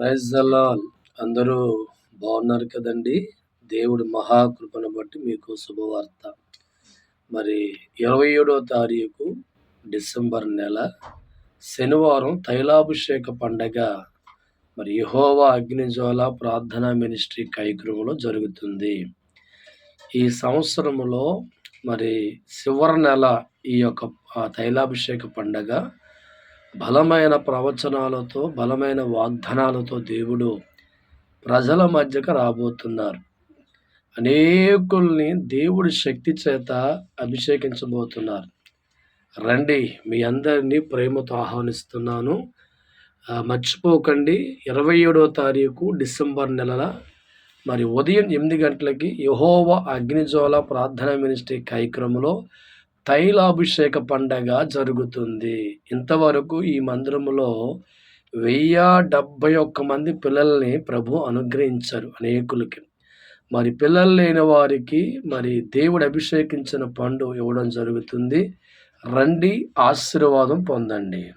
Rise అందరూ బాగున్నారు కదండి? దేవుడు మహాకృపను బట్టి మీకు శుభవార్త. మరి ఇరవై ఏడో తారీఖు డిసెంబర్ నెల శనివారం తైలాభిషేక పండగ. మరి యహోవా అగ్నిజ్వాల ప్రార్థనా మినిస్ట్రీ కార్యక్రమంలో జరుగుతుంది. ఈ సంవత్సరంలో మరి చివరి నెల ఈ యొక్క తైలాభిషేక పండగ. బలమైన ప్రవచనాలతో బలమైన వాగ్దానాలతో దేవుడు ప్రజల మధ్యకు రాబోతున్నారు. అనేకుల్ని దేవుడి శక్తి చేత అభిషేకించబోతున్నారు. రండి మీ అందరినీ ప్రేమతో ఆహ్వానిస్తున్నాను. మర్చిపోకండి ఇరవై ఏడో తారీఖు డిసెంబర్ నెలల మరి ఉదయం ఎనిమిది గంటలకి యహోవ అగ్నిజోల ప్రార్థన మినిస్ట్రీ కార్యక్రమంలో తైలాభిషేక పండగ జరుగుతుంది. ఇంతవరకు ఈ మందిరంలో వెయ్యి డెబ్బై ఒక్క మంది పిల్లల్ని ప్రభు అనుగ్రహించారు అనేకులకి. మరి పిల్లలు లేని వారికి మరి దేవుడు అభిషేకించిన పండు ఇవ్వడం జరుగుతుంది. రండి ఆశీర్వాదం పొందండి.